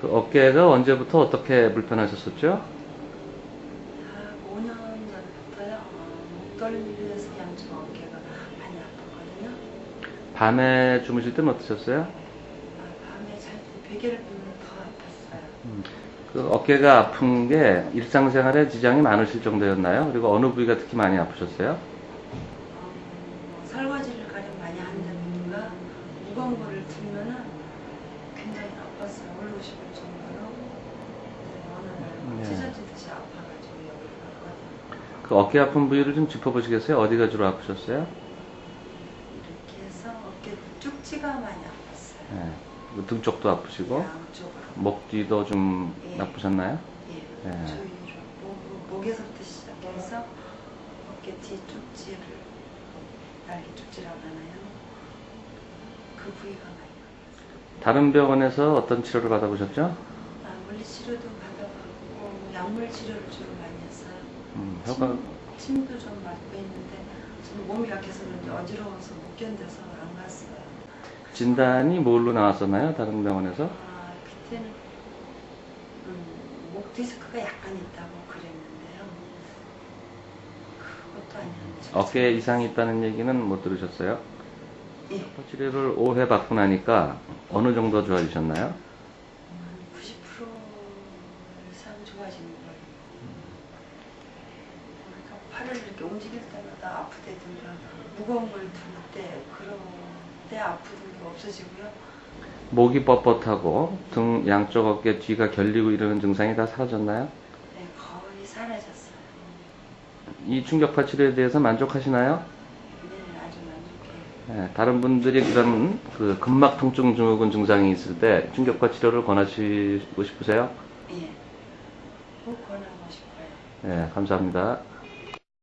그 어깨가 언제부터 어떻게 불편하셨었죠? 약 5년 전부터요. 어, 목덜미에서 양쪽 어깨가 많이 아팠거든요. 밤에 주무실 때는 어떠셨어요? 아, 밤에 잘 때 베개를 보면 더 아팠어요. 그 어깨가 아픈 게 일상생활에 지장이 많으실 정도였나요? 그리고 어느 부위가 특히 많이 아프셨어요? 어, 설거지를 가령 많이 한다든가 무거운 거를 들면은 굉장히 아팠어요. 올리고 싶을 정도로. 네, 어느 날 네. 찢어지듯이 아파가지고 여기를 갔거든요. 그 어깨 아픈 부위를 좀 짚어보시겠어요? 어디가 주로 아프셨어요? 이렇게 해서 어깨 쪽지가 많이 아팠어요. 네. 그등 쪽도 아프시고 양쪽으로. 목 뒤도 좀 예. 나쁘셨나요? 예, 네. 주위로 목, 목에서부터 시작해서 어깨 뒤 쪽지를 날개 쪽지라고 하나요? 그 부위가 많이 다른 병원에서 어떤 치료를 받아보셨죠? 아, 물리치료도 받아봤고 약물 치료를 주로 많이 했어요. 음, 효과 침, 침도 좀 맞고 있는데 저는 몸이 약해서 그런지 어지러워서 못 견뎌서 안 갔어요. 진단이 뭘로 나왔었나요? 다른 병원에서? 아, 그때는 음, 목 디스크가 약간 있다고 그랬는데요. 그것도 아니었는데 어깨에 이상이 있다는 얘기는 못 들으셨어요? 예. 치료를 5회 받고 나니까 어느 정도 좋아지셨나요? 한90% 이상 좋아지는 거예요. 팔을 이렇게 움직일 때마다 아프다든가 무거운 걸 들 때 그런 때 아프던 게 없어지고요. 목이 뻣뻣하고 등 양쪽 어깨 뒤가 결리고 이러는 증상이 다 사라졌나요? 네, 거의 사라졌어요. 이 충격파 치료에 대해서 만족하시나요? 네, 아주 만족해요. 네, 다른 분들이 그런 그 근막 통증 증후군 증상이 있을 때 충격파 치료를 권하시고 싶으세요? 예. 꼭 권하고 싶어요. 네, 감사합니다.